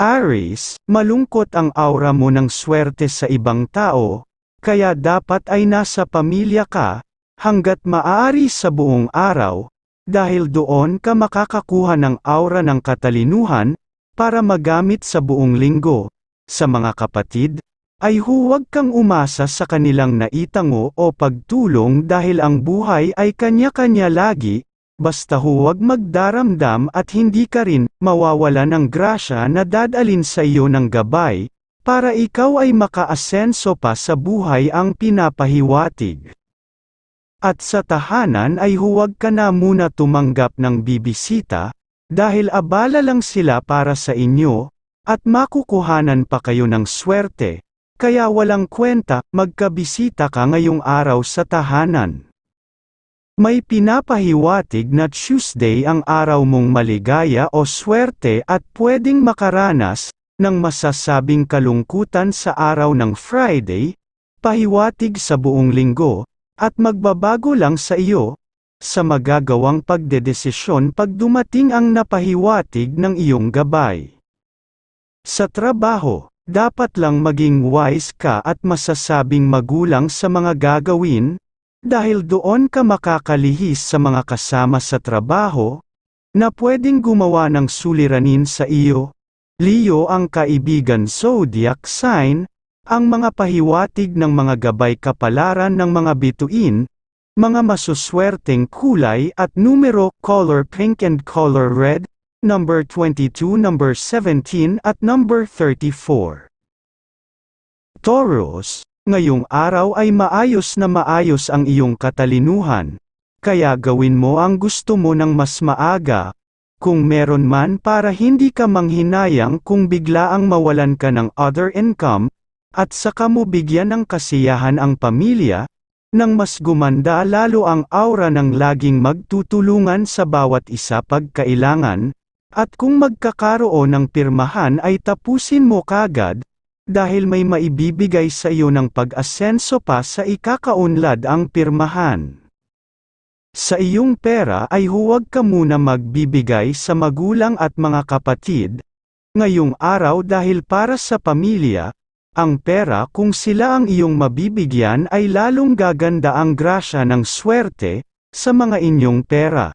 Aries, malungkot ang aura mo ng swerte sa ibang tao, kaya dapat ay nasa pamilya ka, hanggat maaari sa buong araw, dahil doon ka makakakuha ng aura ng katalinuhan, para magamit sa buong linggo. Sa mga kapatid, ay huwag kang umasa sa kanilang naitango o pagtulong dahil ang buhay ay kanya-kanya lagi, basta huwag magdaramdam at hindi ka rin mawawala ng grasya na dadalin sa iyo ng gabay, para ikaw ay makaasenso pa sa buhay ang pinapahiwatig. At sa tahanan ay huwag ka na muna tumanggap ng bibisita, dahil abala lang sila para sa inyo, at makukuhanan pa kayo ng swerte, kaya walang kwenta, magkabisita ka ngayong araw sa tahanan. May pinapahiwatig na Tuesday ang araw mong maligaya o swerte at pwedeng makaranas, ng masasabing kalungkutan sa araw ng Friday, pahiwatig sa buong linggo, at magbabago lang sa iyo, sa magagawang pagdedesisyon pag dumating ang napahiwatig ng iyong gabay. Sa trabaho, dapat lang maging wise ka at masasabing magulang sa mga gagawin, dahil doon ka makakalihis sa mga kasama sa trabaho, na pwedeng gumawa ng suliranin sa iyo. Leo ang kaibigan zodiac sign, ang mga pahiwatig ng mga gabay kapalaran ng mga bituin, mga masuswerteng kulay at numero color pink and color red, number 22, number 17 at number 34. Taurus, ngayong araw ay maayos na maayos ang iyong katalinuhan, kaya gawin mo ang gusto mo ng mas maaga, kung meron man para hindi ka manghinayang kung biglaang mawalan ka ng other income, at saka mo bigyan ng kasiyahan ang pamilya, nang mas gumanda lalo ang aura ng laging magtutulungan sa bawat isa pagkailangan, at kung magkakaroon ng pirmahan ay tapusin mo kagad, dahil may maibibigay sa iyo ng pag-asenso pa sa ikakaunlad ang pirmahan. Sa iyong pera ay huwag ka muna magbibigay sa magulang at mga kapatid, ngayong araw dahil para sa pamilya, ang pera kung sila ang iyong mabibigyan ay lalong gaganda ang grasya ng swerte, sa mga inyong pera.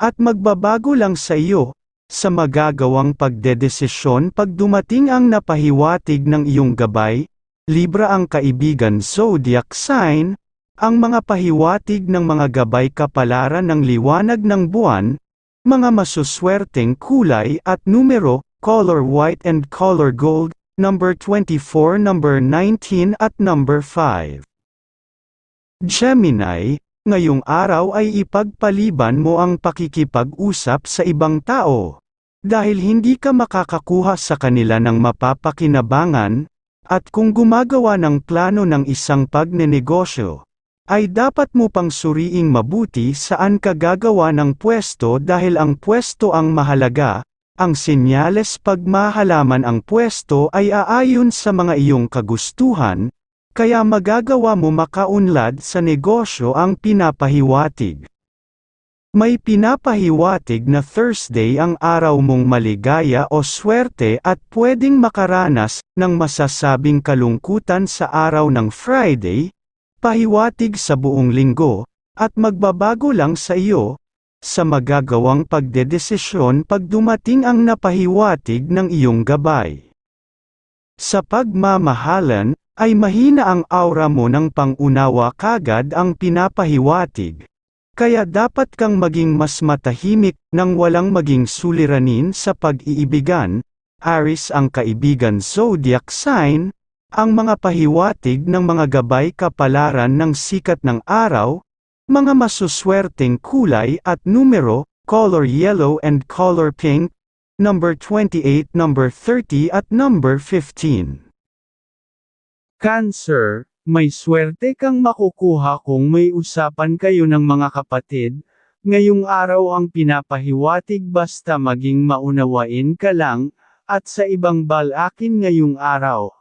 at magbabago lang sa iyo, sa magagawang pagdedesisyon pag dumating ang napahiwatig ng iyong gabay, Libra ang kaibigan zodiac sign, ang mga pahiwatig ng mga gabay kapalaran ng liwanag ng buwan, mga masuswerteng kulay at numero, color white and color gold, number 24, number 19 at number 5. Gemini, Ngayong araw ay ipagpaliban mo ang pakikipag-usap sa ibang tao. Dahil hindi ka makakakuha sa kanila ng mapapakinabangan, at kung gumagawa ng plano ng isang pagnenegosyo, ay dapat mo pang suriing mabuti saan ka gagawa ng pwesto dahil ang pwesto ang mahalaga, ang senyales pag mahalaman ang pwesto ay aayon sa mga iyong kagustuhan, kaya magagawa mo makaunlad sa negosyo ang pinapahiwatig. May pinapahiwatig na Thursday ang araw mong maligaya o swerte at pwedeng makaranas ng masasabing kalungkutan sa araw ng Friday, pahiwatig sa buong linggo, at magbabago lang sa iyo, sa magagawang pagdedesisyon pag dumating ang napahiwatig ng iyong gabay. Sa pagmamahalan, ay mahina ang aura mo ng pangunawa kagad ang pinapahiwatig. Kaya dapat kang maging mas matahimik, nang walang maging suliranin sa pag-iibigan, Aris ang kaibigan zodiac sign, ang mga pahiwatig ng mga gabay kapalaran ng sikat ng araw, mga masuswerteng kulay at numero, color yellow and color pink, number 28, number 30 at number 15. Cancer, may swerte kang makukuha kung may usapan kayo ng mga kapatid, ngayong araw ang pinapahiwatig basta maging maunawain ka lang, at sa ibang balakin ngayong araw.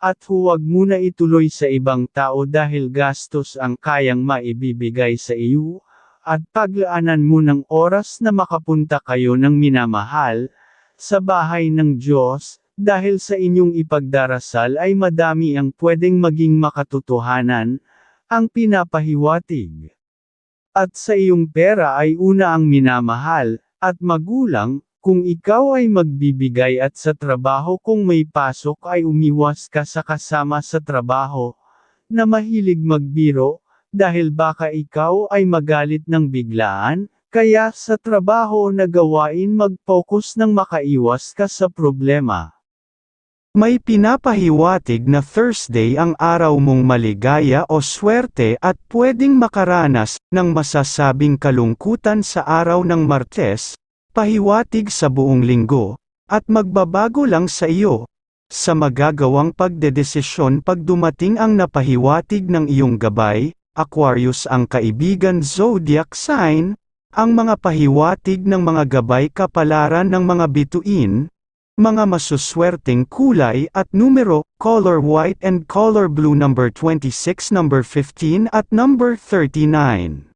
At huwag muna ituloy sa ibang tao dahil gastos ang kayang maibibigay sa iyo, at paglaanan mo ng oras na makapunta kayo ng minamahal, sa bahay ng Diyos, dahil sa inyong ipagdarasal ay madami ang pwedeng maging makatotohanan, ang pinapahiwatig. At sa iyong pera ay una ang minamahal, at magulang, kung ikaw ay magbibigay at sa trabaho kung may pasok ay umiwas ka sa kasama sa trabaho, na mahilig magbiro, dahil baka ikaw ay magalit ng biglaan, kaya sa trabaho na gawain mag-focus ng makaiwas ka sa problema. May pinapahiwatig na Thursday ang araw mong maligaya o swerte at pwedeng makaranas ng masasabing kalungkutan sa araw ng Martes, pahiwatig sa buong linggo, at magbabago lang sa iyo. Sa magagawang pagdedesisyon pag dumating ang napahiwatig ng iyong gabay, Aquarius ang kaibigan zodiac sign, ang mga pahiwatig ng mga gabay kapalaran ng mga bituin, mga masuswerteng kulay at numero, color white and color blue number 26 number 15 at number 39.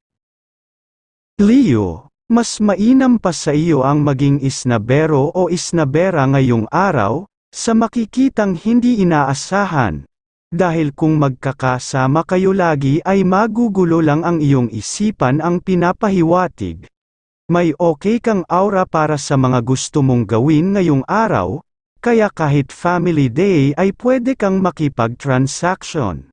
Leo, mas mainam pa sa iyo ang maging isnabero o isnabera ngayong araw, sa makikitang hindi inaasahan. Dahil kung magkakasama kayo lagi ay magugulo lang ang iyong isipan ang pinapahiwatig. May okay kang aura para sa mga gusto mong gawin ngayong araw, kaya kahit family day ay pwede kang makipag-transaction.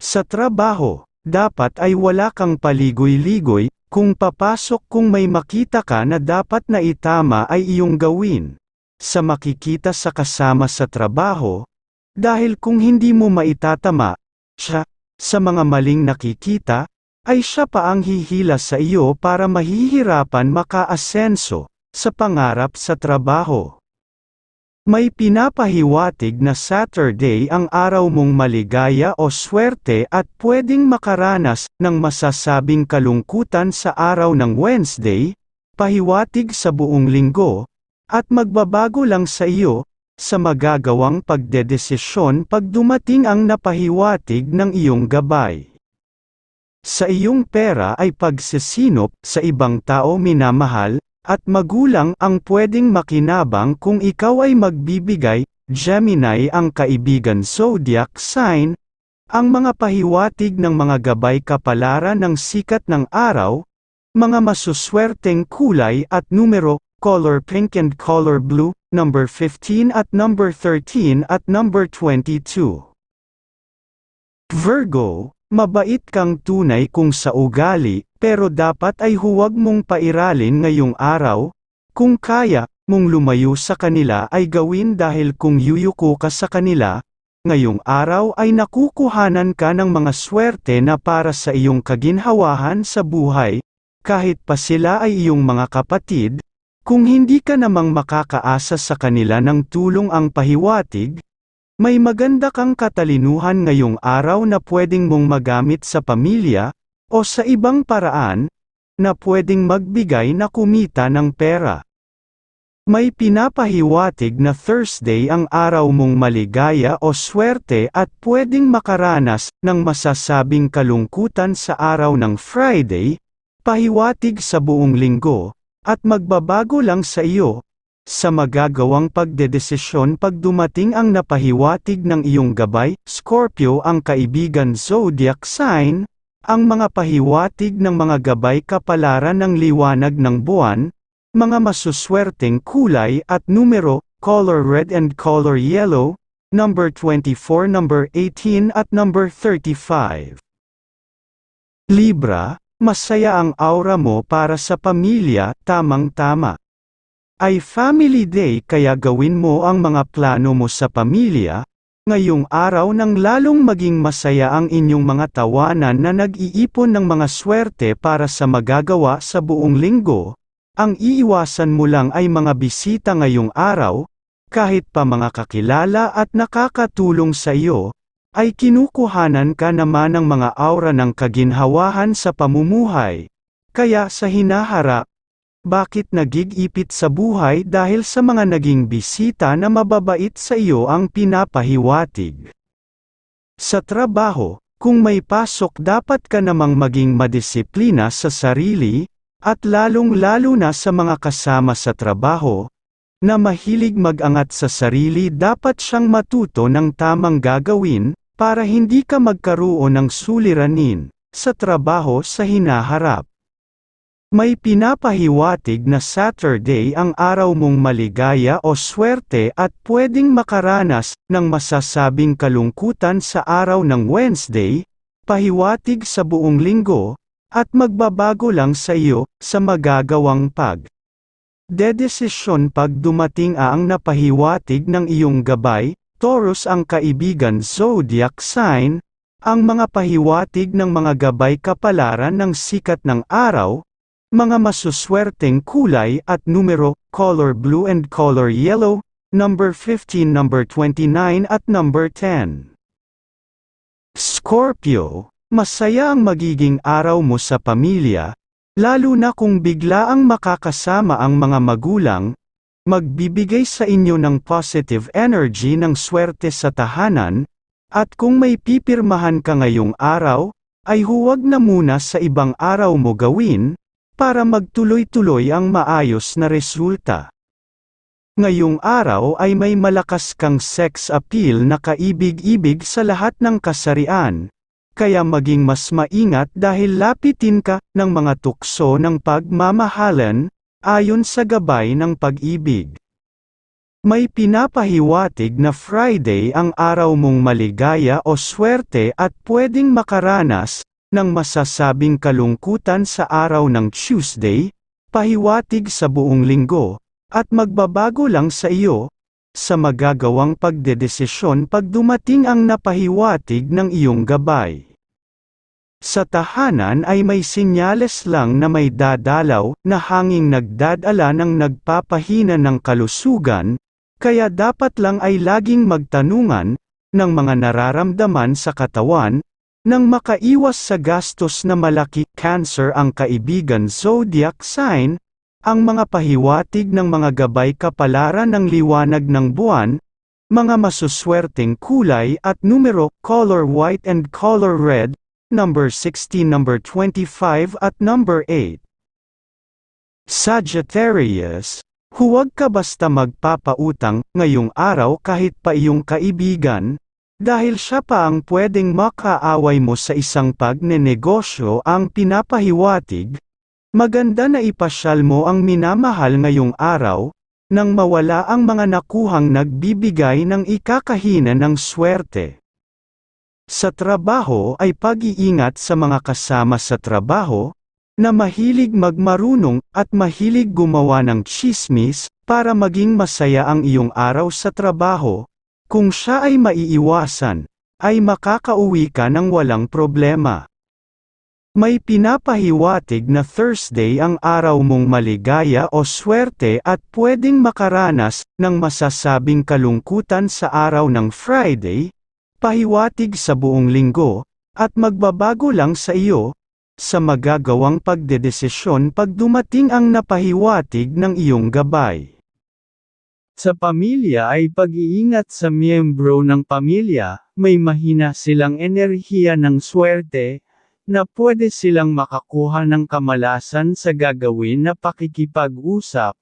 Sa trabaho, dapat ay wala kang paligoy-ligoy, kung papasok kung may makita ka na dapat na itama ay iyong gawin. Sa makikita sa kasama sa trabaho, dahil kung hindi mo maitatama, siya, sa mga maling nakikita, ay siya pa ang hihila sa iyo para mahihirapan makaasenso, sa pangarap sa trabaho. May pinapahiwatig na Saturday ang araw mong maligaya o swerte at pwedeng makaranas ng masasabing kalungkutan sa araw ng Wednesday, pahiwatig sa buong linggo, at magbabago lang sa iyo, sa magagawang pagdedesisyon pag dumating ang napahiwatig ng iyong gabay. Sa iyong pera ay pagsisinop sa ibang tao minamahal, at magulang ang pwedeng makinabang kung ikaw ay magbibigay, Gemini ang kaibigan zodiac sign, ang mga pahiwatig ng mga gabay kapalaran ng sikat ng araw, mga masuswerteng kulay at numero, color pink and color blue, number 15 at number 13 at number 22. Virgo, Mabait kang tunay kung sa ugali, pero dapat ay huwag mong pairalin ngayong araw. Kung kaya, mong lumayo sa kanila ay gawin dahil kung yuyuko ka sa kanila, ngayong araw ay nakukuhanan ka ng mga swerte na para sa iyong kaginhawahan sa buhay, kahit pa sila ay iyong mga kapatid, kung hindi ka namang makakaasa sa kanila ng tulong ang pahiwatig, may maganda kang katalinuhan ngayong araw na pwedeng mong magamit sa pamilya, o sa ibang paraan, na pwedeng magbigay na kumita ng pera. May pinapahiwatig na Thursday ang araw mong maligaya o swerte at pwedeng makaranas ng masasabing kalungkutan sa araw ng Friday, pahiwatig sa buong linggo, at magbabago lang sa iyo, sa magagawang pagdedesisyon pag dumating ang napahiwatig ng iyong gabay, Scorpio ang kaibigan zodiac sign, ang mga pahiwatig ng mga gabay kapalaran ng liwanag ng buwan, mga masuswerteng kulay at numero, color red and color yellow, number 24, number 18 at number 35. Libra, masaya ang aura mo para sa pamilya, tamang-tama ay family day kaya gawin mo ang mga plano mo sa pamilya, ngayong araw nang lalong maging masaya ang inyong mga tawanan na nag-iipon ng mga swerte para sa magagawa sa buong linggo, Ang iiwasan mo lang ay mga bisita ngayong araw, kahit pa mga kakilala at nakakatulong sa iyo, ay kinukuhanan ka naman ng mga aura ng kaginhawahan sa pamumuhay. Kaya sa hinaharap, bakit nagigipit sa buhay dahil sa mga naging bisita na mababait sa iyo ang pinapahiwatig. Sa trabaho, kung may pasok dapat ka namang maging madisiplina sa sarili, at lalong-lalo na sa mga kasama sa trabaho, na mahilig mag-angat sa sarili dapat siyang matuto ng tamang gagawin, para hindi ka magkaroon ng suliranin, sa trabaho sa hinaharap. May pinapahiwatig na Saturday ang araw mong maligaya o swerte at pwedeng makaranas ng masasabing kalungkutan sa araw ng Wednesday, pahiwatig sa buong linggo, at magbabago lang sa iyo sa magagawang pag. Dedesisyon pag dumating ang napahiwatig ng iyong gabay, Taurus ang kaibigan zodiac sign, ang mga pahiwatig ng mga gabay kapalaran ng sikat ng araw, mga masuswerteng kulay at numero, color blue and color yellow, number 15, number 29 at number 10. Scorpio, masaya ang magiging araw mo sa pamilya, lalo na kung bigla ang makakasama ang mga magulang, magbibigay sa inyo ng positive energy ng swerte sa tahanan, at kung may pipirmahan ka ngayong araw, ay huwag na muna sa ibang araw mo gawin, para magtuloy-tuloy ang maayos na resulta. Ngayong araw ay may malakas kang sex appeal na kaibig-ibig sa lahat ng kasarian, kaya maging mas maingat dahil lapitin ka ng mga tukso ng pagmamahalan, ayon sa gabay ng pag-ibig. May pinapahiwatig na Friday ang araw mong maligaya o swerte at pwedeng makaranas ng masasabing kalungkutan sa araw ng Tuesday, pahiwatig sa buong linggo, at magbabago lang sa iyo, sa magagawang pagdedesisyon pag dumating ang napahiwatig ng iyong gabay. Sa tahanan ay may sinyales lang na may dadalaw na hanging nagdadala ng nagpapahina ng kalusugan, kaya dapat lang ay laging magtanungan ng mga nararamdaman sa katawan, nang makaiwas sa gastos na malaki cancer ang kaibigan zodiac sign, ang mga pahiwatig ng mga gabay kapalaran ng liwanag ng buwan, mga masuswerteng kulay at numero, color white and color red, number 16, number 25 at number 8. Sagittarius, huwag ka basta magpapautang ngayong araw kahit pa iyong kaibigan, dahil siya pa ang pwedeng makaaway mo sa isang pagnenegosyo ang pinapahiwatig, Maganda na ipasyal mo ang minamahal ngayong araw, nang mawala ang mga nakuhang nagbibigay ng ikakahina ng swerte. Sa trabaho ay pag-iingat sa mga kasama sa trabaho, na mahilig magmarunong at mahilig gumawa ng chismis, para maging masaya ang iyong araw sa trabaho, kung siya ay maiiwasan, ay makakauwi ka ng walang problema. May pinapahiwatig na Thursday ang araw mong maligaya o swerte at pwedeng makaranas ng masasabing kalungkutan sa araw ng Friday, pahiwatig sa buong linggo, at magbabago lang sa iyo, sa magagawang pagdedesisyon pag dumating ang napahiwatig ng iyong gabay. Sa pamilya ay pag-iingat sa miyembro ng pamilya, may mahina silang enerhiya ng swerte, na pwede silang makakuha ng kamalasan sa gagawin na pakikipag-usap,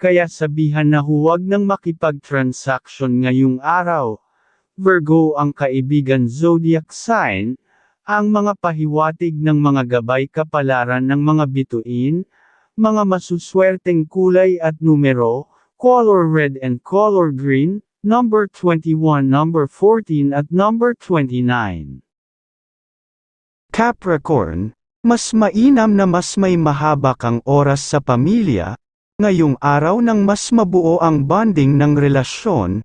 kaya sabihan na huwag nang makipag-transaction ngayong araw. Virgo ang kaibigan zodiac sign, ang mga pahiwatig ng mga gabay kapalaran ng mga bituin, mga masuswerteng kulay at numero, color red and color green, number 21, number 14 at number 29. Capricorn, mas mainam na mas may mahaba kang oras sa pamilya, ngayong araw nang mas mabuo ang bonding ng relasyon,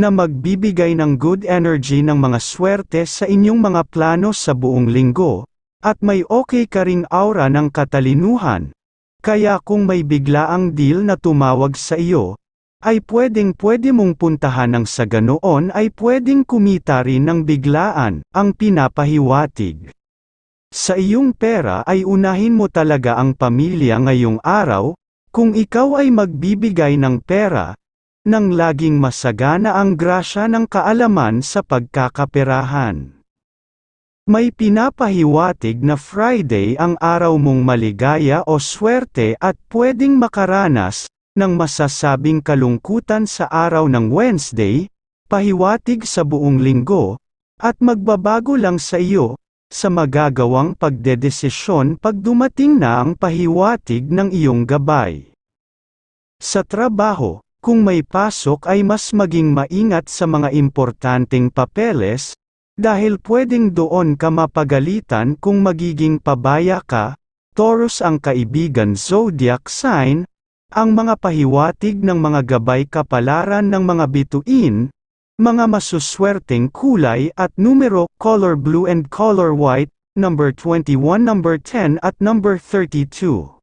na magbibigay ng good energy ng mga swerte sa inyong mga plano sa buong linggo, at may okay ka ring aura ng katalinuhan, Kaya kung may biglaang deal na tumawag sa iyo, ay pwedeng pwede mong puntahan ng sa ganoon ay pwedeng kumita rin ng biglaan, ang pinapahiwatig. Sa iyong pera ay unahin mo talaga ang pamilya ngayong araw, kung ikaw ay magbibigay ng pera, nang laging masagana ang grasya ng kaalaman sa pagkakaperahan. May pinapahiwatig na Friday ang araw mong maligaya o swerte at pwedeng makaranas ng masasabing kalungkutan sa araw ng Wednesday, pahiwatig sa buong linggo, at magbabago lang sa iyo, sa magagawang pagdedesisyon pag dumating na ang pahiwatig ng iyong gabay. Sa trabaho, kung may pasok ay mas maging maingat sa mga importanteng papeles, dahil pwedeng doon ka mapagalitan kung magiging pabaya ka, Taurus ang kaibigan zodiac sign, ang mga pahiwatig ng mga gabay kapalaran ng mga bituin, mga masuswerteng kulay at numero, color blue and color white, number 21, number 10 at number 32.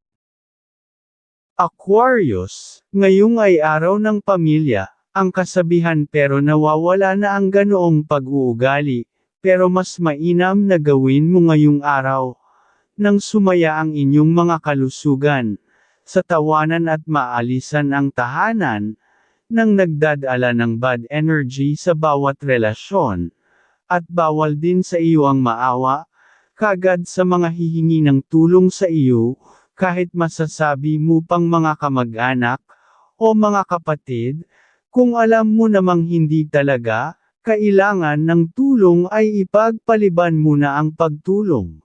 Aquarius, ngayong ay araw ng pamilya, ang kasabihan pero nawawala na ang ganoong pag-uugali, pero mas mainam na gawin mo ngayong araw, nang sumaya ang inyong mga kalusugan, sa tawanan at maalisan ang tahanan, nang nagdadala ng bad energy sa bawat relasyon, at bawal din sa iyo ang maawa, kagad sa mga hihingi ng tulong sa iyo, kahit masasabi mo pang mga kamag-anak, o mga kapatid, kung alam mo namang hindi talaga, kailangan ng tulong ay ipagpaliban mo na ang pagtulong.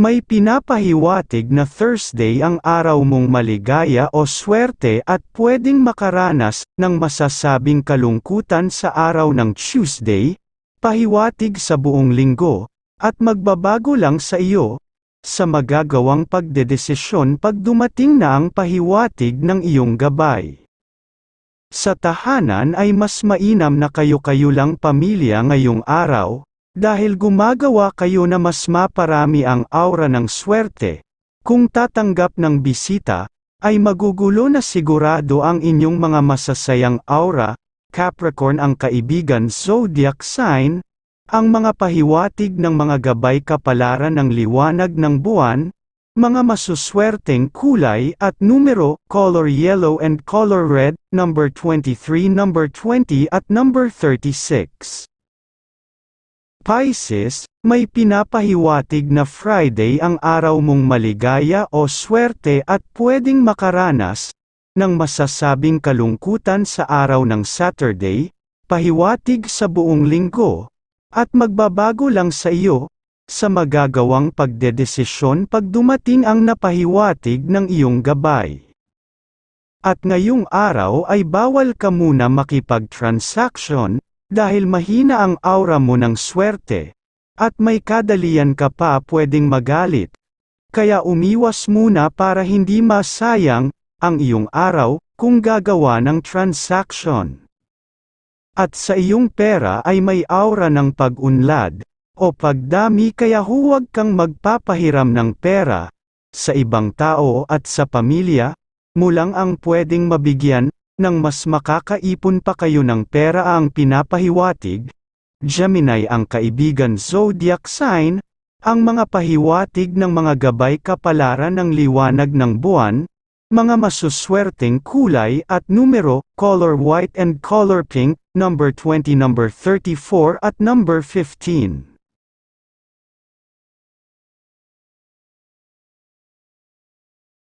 May pinapahiwatig na Thursday ang araw mong maligaya o swerte at pwedeng makaranas ng masasabing kalungkutan sa araw ng Tuesday, pahiwatig sa buong linggo, at magbabago lang sa iyo, sa magagawang pagdedesisyon pag dumating na ang pahiwatig ng iyong gabay. Sa tahanan ay mas mainam na kayo-kayo lang pamilya ngayong araw, dahil gumagawa kayo na mas maparami ang aura ng swerte. Kung tatanggap ng bisita, ay magugulo na sigurado ang inyong mga masasayang aura, Capricorn ang kaibigan zodiac sign, ang mga pahiwatig ng mga gabay kapalaran ng liwanag ng buwan, mga masuswerteng kulay at numero, color yellow and color red, number 23, number 20 at number 36. Pisces, may pinapahiwatig na Friday ang araw mong maligaya o swerte at pwedeng makaranas ng masasabing kalungkutan sa araw ng Saturday, pahiwatig sa buong linggo, at magbabago lang sa iyo, sa magagawang pagdedesisyon pag dumating ang napahiwatig ng iyong gabay. At ngayong araw ay bawal ka muna makipag-transaction, dahil mahina ang aura mo ng swerte, at may kadalian ka pa pwedeng magalit. Kaya umiwas muna para hindi masayang ang iyong araw kung gagawa ng transaction. At sa iyong pera ay may aura ng pag-unlad, o pagdami kaya huwag kang magpapahiram ng pera, sa ibang tao at sa pamilya, mulang ang pwedeng mabigyan, ng mas makakaipon pa kayo ng pera ang pinapahiwatig, Gemini ang kaibigan zodiac sign, ang mga pahiwatig ng mga gabay kapalaran ng liwanag ng buwan, mga masuswerteng kulay at numero, color white and color pink, number 20, number 34 at number 15.